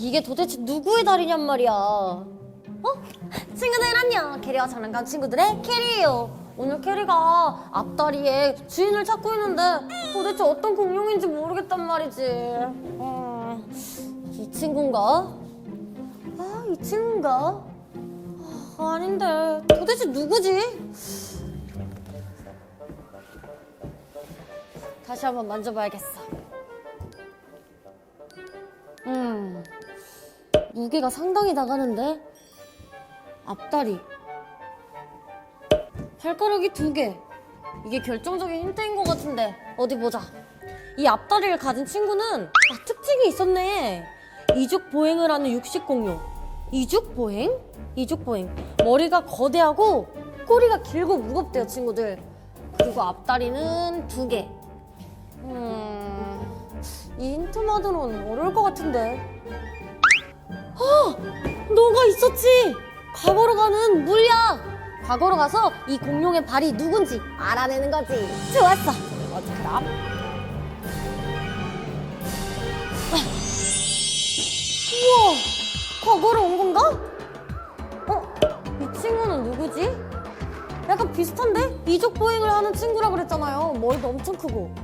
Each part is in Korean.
이게 도대체 누구의 다리냔 말이야. 어? 친구들 안녕. 캐리와 장난감 친구들의 캐리예요. 오늘 캐리가 앞다리에 주인을 찾고 있는데 도대체 어떤 공룡인지 모르겠단 말이지. 음, 이 친구인가? 아, 이 친구인가? 아, 아닌데 도대체 누구지? 다시 한번 만져봐야겠어. 음, 무게가 상당히 나가는데 앞다리, 발가락이 두 개. 이게 결정적인 힌트인 것 같은데 어디 보자. 이 앞다리를 가진 친구는 아, 특징이 있었네. 이죽 보행을 하는 육식 공룡. 이죽 보행? 이죽 보행. 머리가 거대하고 꼬리가 길고 무겁대요, 친구들. 그리고 앞다리는 두 개. 음, 이 힌트만으로는 어려울 것 같은데. 아, 너가 있었지. 과거로 가는 물약. 과거로 가서 이 공룡의 발이 누군지 알아내는 거지. 좋았어. 어떡하다. 우와, 과거로 온 건가? 어, 이 친구는 누구지? 약간 비슷한데? 이족 보행을 하는 친구라 그랬잖아요. 머리도 엄청 크고.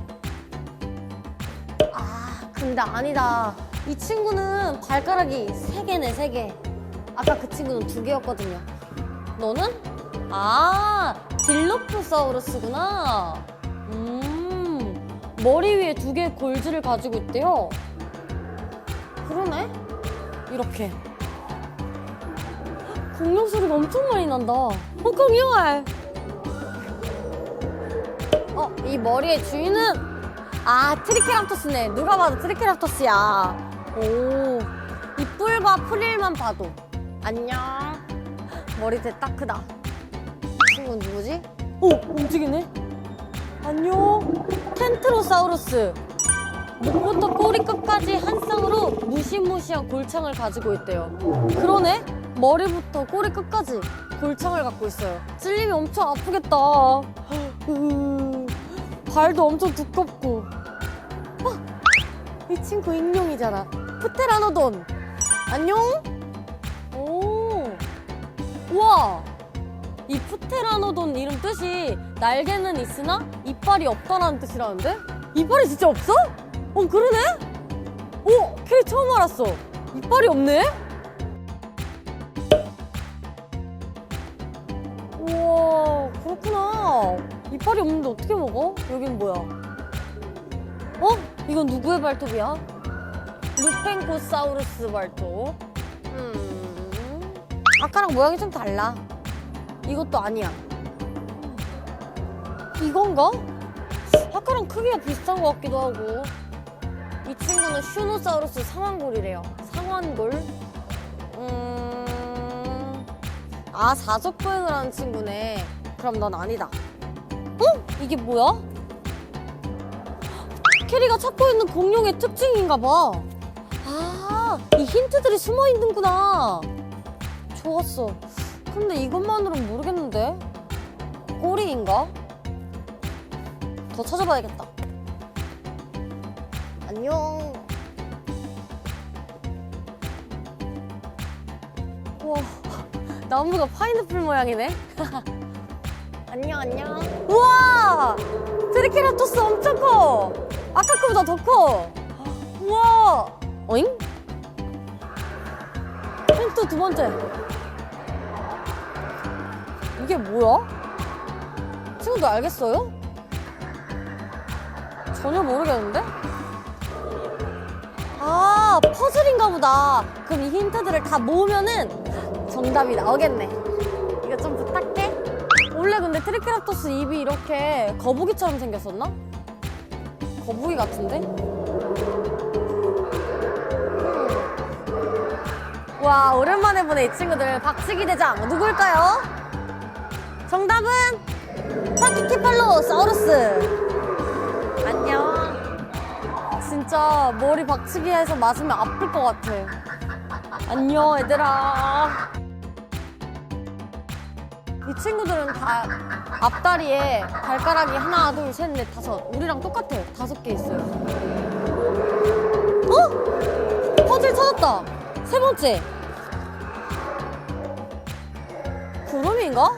아, 근데 아니다. 이 친구는 발가락이 세 개네, 세 개. 아까 그 친구는 두 개였거든요. 너는? 아, 딜로프사우루스구나. 음, 머리 위에 두 개의 골즈를 가지고 있대요. 그러네? 이렇게. 공룡 소리가 엄청 많이 난다. 어, 공룡알. 어, 이 머리의 주인은 아, 트리케라토스네. 누가 봐도 트리케라토스야. 오, 이 뿔과 프릴만 봐도. 안녕. 머리 대 딱 크다. 이 친구는 누구지? 오, 움직이네. 안녕. 텐트로사우루스. 목부터 꼬리 끝까지 한 쌍으로 무시무시한 골창을 가지고 있대요. 그러네? 머리부터 꼬리 끝까지 골창을 갖고 있어요. 찔리면 엄청 아프겠다. 으, 발도 엄청 두껍고. 어, 이 친구 익룡이잖아. 프테라노돈. 안녕? 오. 우와. 이 프테라노돈 이름 뜻이 날개는 있으나 이빨이 없다라는 뜻이라는데? 이빨이 진짜 없어? 어 그러네? 오, 걔 처음 알았어. 이빨이 없네? 우와, 그렇구나. 이빨이 없는데 어떻게 먹어? 여긴 뭐야? 어? 이건 누구의 발톱이야? 루펜코사우루스 발톱. 음. 아까랑 모양이 좀 달라. 이것도 아니야. 이건가? 아까랑 크기가 비슷한 것 같기도 하고. 이 친구는 슈노사우루스 상완골이래요. 상완골. 음. 아, 사족 보행을 하는 친구네. 그럼 넌 아니다. 어? 이게 뭐야? 캐리가 찾고 있는 공룡의 특징인가 봐. 아, 이 힌트들이 숨어 있는구나. 좋았어. 근데 이것만으로는 모르겠는데? 꼬리인가? 더 찾아봐야겠다. 안녕. 우와, 나무가 파인애플 모양이네. 안녕, 안녕. 우와! 트리케라토스 엄청 커! 아까 거보다 더 커! 우와! 어잉? 힌트 두 번째. 이게 뭐야? 친구들 알겠어요? 전혀 모르겠는데? 아, 퍼즐인가 보다. 그럼 이 힌트들을 다 모으면은 정답이 나오겠네. 이거 좀 부탁해. 원래 근데 트리케라토스 입이 이렇게 거북이처럼 생겼었나? 거북이 같은데? 와, 오랜만에 보네, 이 친구들. 박치기 대장. 누굴까요? 정답은 파키키팔로사우루스. 안녕. 진짜 머리 박치기 해서 맞으면 아플 것 같아. 안녕, 얘들아. 이 친구들은 다 앞다리에 발가락이 하나, 둘, 셋, 넷, 다섯. 우리랑 똑같아. 다섯 개 있어요. 어? 퍼즐 찾았다. 세 번째. 구름인가?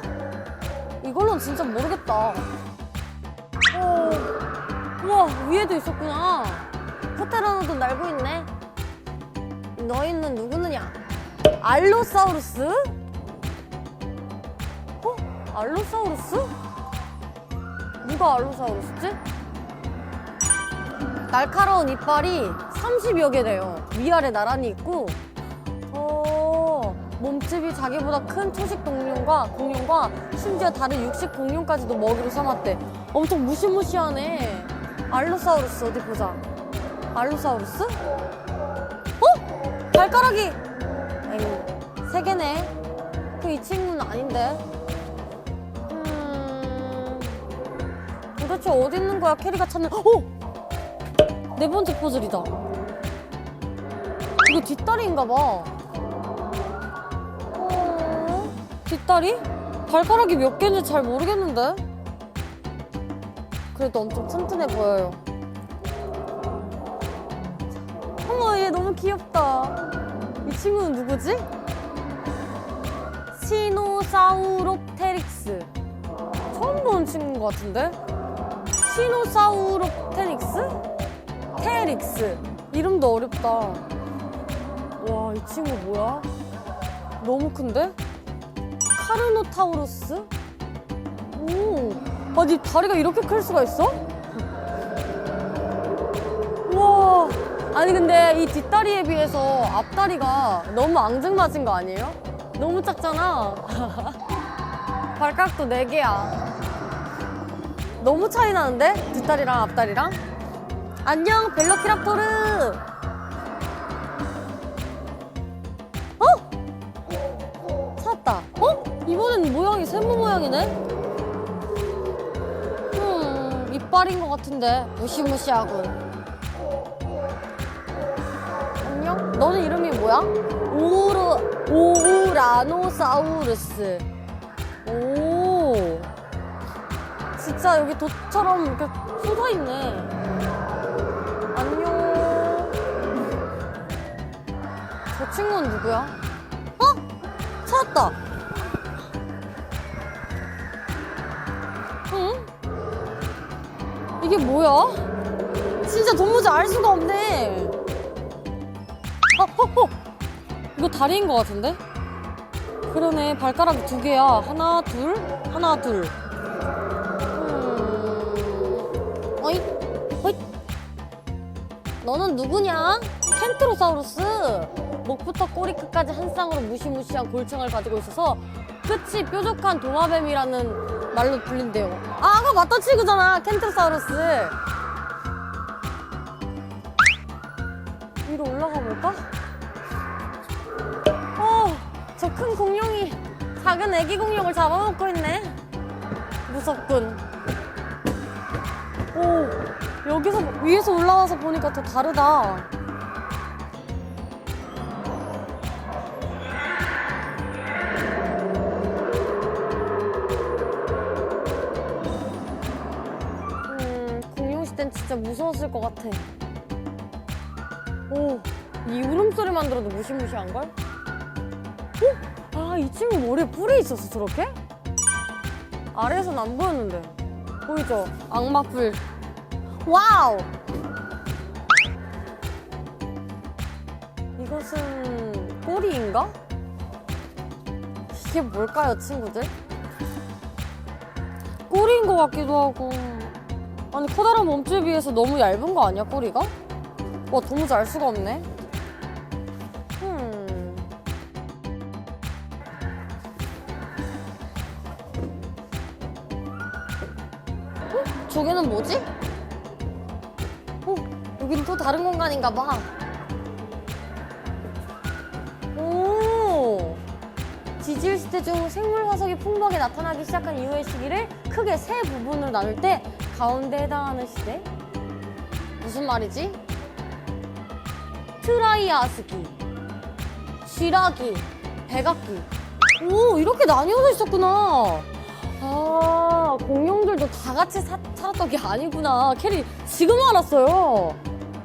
이걸로는 진짜 모르겠다. 어, 우와, 위에도 있었구나. 호텔 하나도 날고 있네. 너희는 누구느냐? 알로사우루스? 어? 알로사우루스? 누가 알로사우루스지? 날카로운 이빨이 30여 개 돼요. 위아래 나란히 있고, 어, 몸집이 자기보다 큰 초식 동물과 공룡과 심지어 다른 육식 공룡까지도 먹이로 삼았대. 엄청 무시무시하네. 알로사우루스 어디 보자. 알로사우루스? 어? 발가락이 에이, 세 개네. 그 이 친구는 아닌데. 음, 도대체 어디 있는 거야? 캐리가 찾는. 어? 네 번째 퍼즐이다. 이거 뒷다리인가 봐. 뒷다리? 발가락이 몇 개인지 잘 모르겠는데. 그래도 엄청 튼튼해 보여요. 어머, 얘 너무 귀엽다. 이 친구는 누구지? 시노사우롭테릭스. 처음 보는 친구인 것 같은데? 시노사우롭테릭스? 테릭스. 이름도 어렵다. 와, 이 친구 뭐야? 너무 큰데? 카르노타우루스? 오, 아니 다리가 이렇게 클 수가 있어? 와, 아니 근데 이 뒷다리에 비해서 앞다리가 너무 앙증맞은 거 아니에요? 너무 작잖아. 발가락도 4개야. 너무 차이 나는데? 뒷다리랑 앞다리랑? 안녕, 벨로키랍토르! 세모 모양이네? 음, 이빨인 것 같은데. 무시무시하군. 안녕? 너는 이름이 뭐야? 오우르, 오우라노사우루스. 오. 진짜 여기 돛처럼 이렇게 쏟아 있네. 안녕. 저 친구는 누구야? 어? 찾았다. 이게 뭐야? 진짜 도무지 알 수가 없네. 어, 어, 어. 이거 다리인 것 같은데? 그러네. 발가락이 두 개야. 하나, 둘, 하나, 둘. 음... 어이, 어이. 너는 누구냐? 켄트로사우루스. 목부터 꼬리 끝까지 한 쌍으로 무시무시한 골창을 가지고 있어서 끝이 뾰족한 도마뱀이라는 말로 불린대요. 아, 아까 맞던 친구잖아. 켄트로사우루스. 위로 올라가 볼까? 어, 저 큰 공룡이 작은 애기 공룡을 잡아먹고 있네. 무섭군. 오, 여기서 위에서 올라와서 보니까 또 다르다. 진짜 무서웠을 것 같아. 오, 이 울음소리만 들어도 무시무시한걸? 어? 아, 이 친구 머리에 뿔이 있었어, 저렇게? 아래에선 안 보였는데. 보이죠? 악마 뿔. 와우! 이것은 꼬리인가? 이게 뭘까요, 친구들? 꼬리인 것 같기도 하고. 아니, 커다란 몸집에 비해서 너무 얇은 거 아니야, 꼬리가? 와, 도무지 알 수가 없네. 음. 어? 저기는 뭐지? 어, 여긴 또 다른 공간인가 봐. 오! 지질 시대 중 생물 화석이 풍부하게 나타나기 시작한 이후의 시기를 크게 세 부분으로 나눌 때 가운데 해당하는 시대? 무슨 말이지? 트라이아스기, 쥐라기, 백악기. 오, 이렇게 나뉘어져 있었구나. 아, 공룡들도 다 같이 사- 살았던 게 아니구나. 캐리, 지금 알았어요.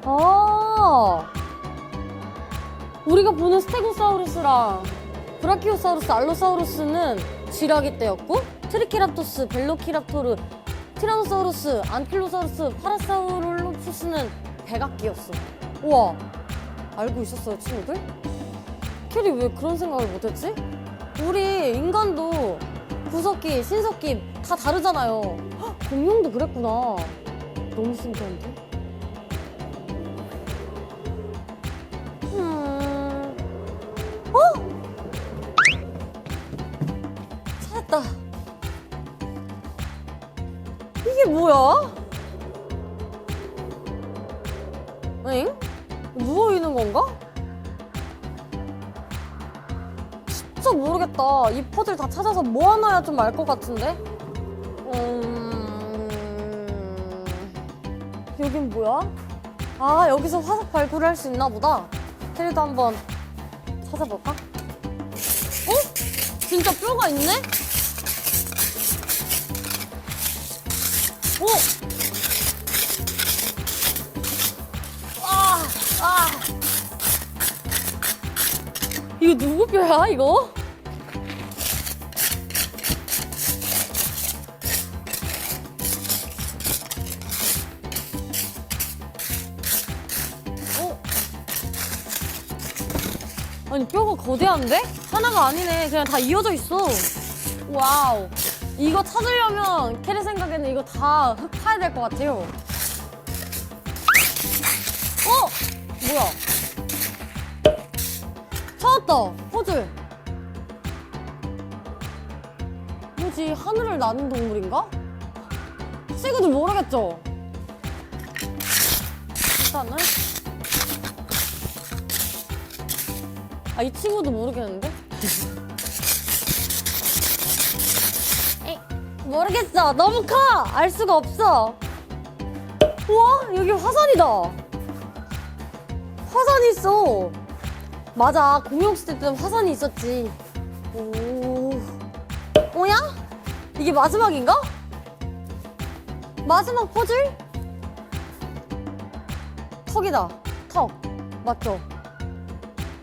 아. 우리가 보는 스테고사우루스랑 브라키오사우루스, 알로사우루스는 쥐라기 떼였고 트리케라토스, 벨로키랍토르, 티라노사우루스, 안킬로사우루스, 파라사우룰로푸스는 백악기였어. 우와, 알고 있었어요, 친구들? 캐리 왜 그런 생각을 못했지? 우리 인간도 구석기, 신석기 다 다르잖아요. 헉, 공룡도 그랬구나. 너무 신기한데? 이게 뭐야? 엥? 누워 있는 건가? 진짜 모르겠다. 이 퍼즐 다 찾아서 뭐 하나야 좀 알 것 같은데? 음... 여긴 뭐야? 아, 여기서 화석 발굴을 할 수 있나 보다. 테리도 한번 찾아볼까? 어? 진짜 뼈가 있네? 오! 아, 아. 이거 누구 뼈야, 이거? 어? 아니, 뼈가 거대한데? 하나가 아니네. 그냥 다 이어져 있어. 와우. 이거 찾으려면 캐리 생각에는 이거 다 흙 파야 될 것 같아요. 어? 뭐야? 찾았다. 퍼즐. 뭐지? 하늘을 나는 동물인가? 친구들 모르겠죠? 일단은 아, 이 친구도 모르겠는데? 모르겠어. 너무 커. 알 수가 없어. 우와, 여기 화산이다. 화산이 있어. 맞아. 공룡 시대 때는 화산이 있었지. 오. 뭐야? 이게 마지막인가? 마지막 퍼즐? 턱이다. 턱. 맞죠?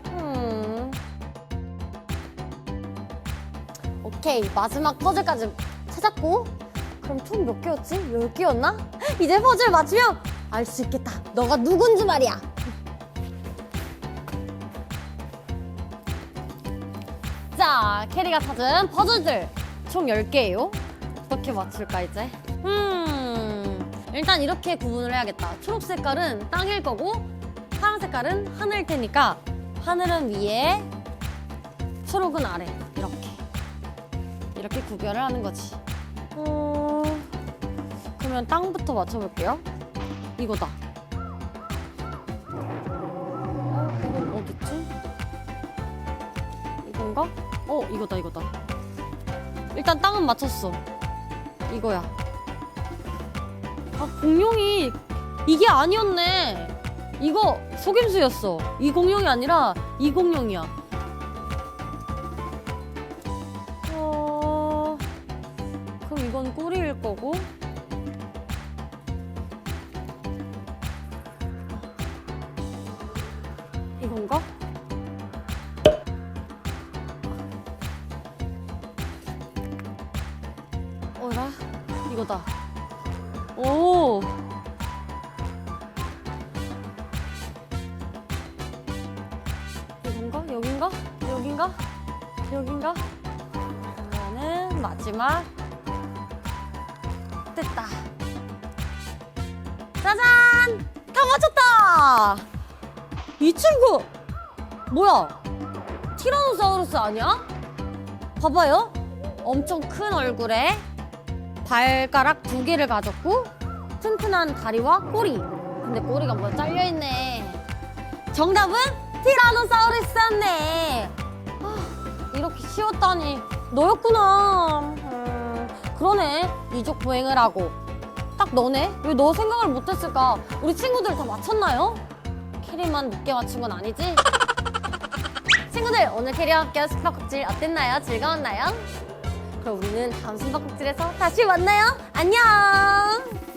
음. 오케이. 마지막 퍼즐까지 찾았고. 그럼 총 몇 개였지? 10개였나? 이제 퍼즐 맞추면 알 수 있겠다. 너가 누군지 말이야. 자, 캐리가 찾은 퍼즐들 총 10개예요. 어떻게 맞출까 이제? 음, 일단 이렇게 구분을 해야겠다. 초록 색깔은 땅일 거고 파란 색깔은 하늘일 테니까 하늘은 위에, 초록은 아래 이렇게 이렇게 구별을 하는 거지. 어, 그러면 땅부터 맞춰볼게요. 이거다. 어, 이건 어딨지? 이건가? 어, 이거다, 이거다. 일단 땅은 맞췄어. 이거야. 아, 공룡이 이게 아니었네. 이거 속임수였어. 이 공룡이 아니라 이 공룡이야. 이건 꼬리일 거고. 이건가? 어라? 이거다. 오! 이건가? 여긴가? 여긴가? 여긴가? 그러면은 마지막 됐다. 짜잔! 다 맞췄다! 이 친구 뭐야? 티라노사우루스 아니야? 봐봐요. 엄청 큰 얼굴에 발가락 두 개를 가졌고 튼튼한 다리와 꼬리. 근데 꼬리가 뭐 잘려 있네. 정답은 티라노사우루스였네. 아, 이렇게 쉬웠다니 너였구나. 음, 그러네. 이족 보행을 하고 딱 너네. 왜 너 생각을 못했을까? 우리 친구들 다 맞췄나요? 캐리만 늦게 맞춘 건 아니지? 친구들 오늘 캐리와 함께 숙박국질 어땠나요? 즐거웠나요? 그럼 우리는 다음 숙박국질에서 다시 만나요. 안녕.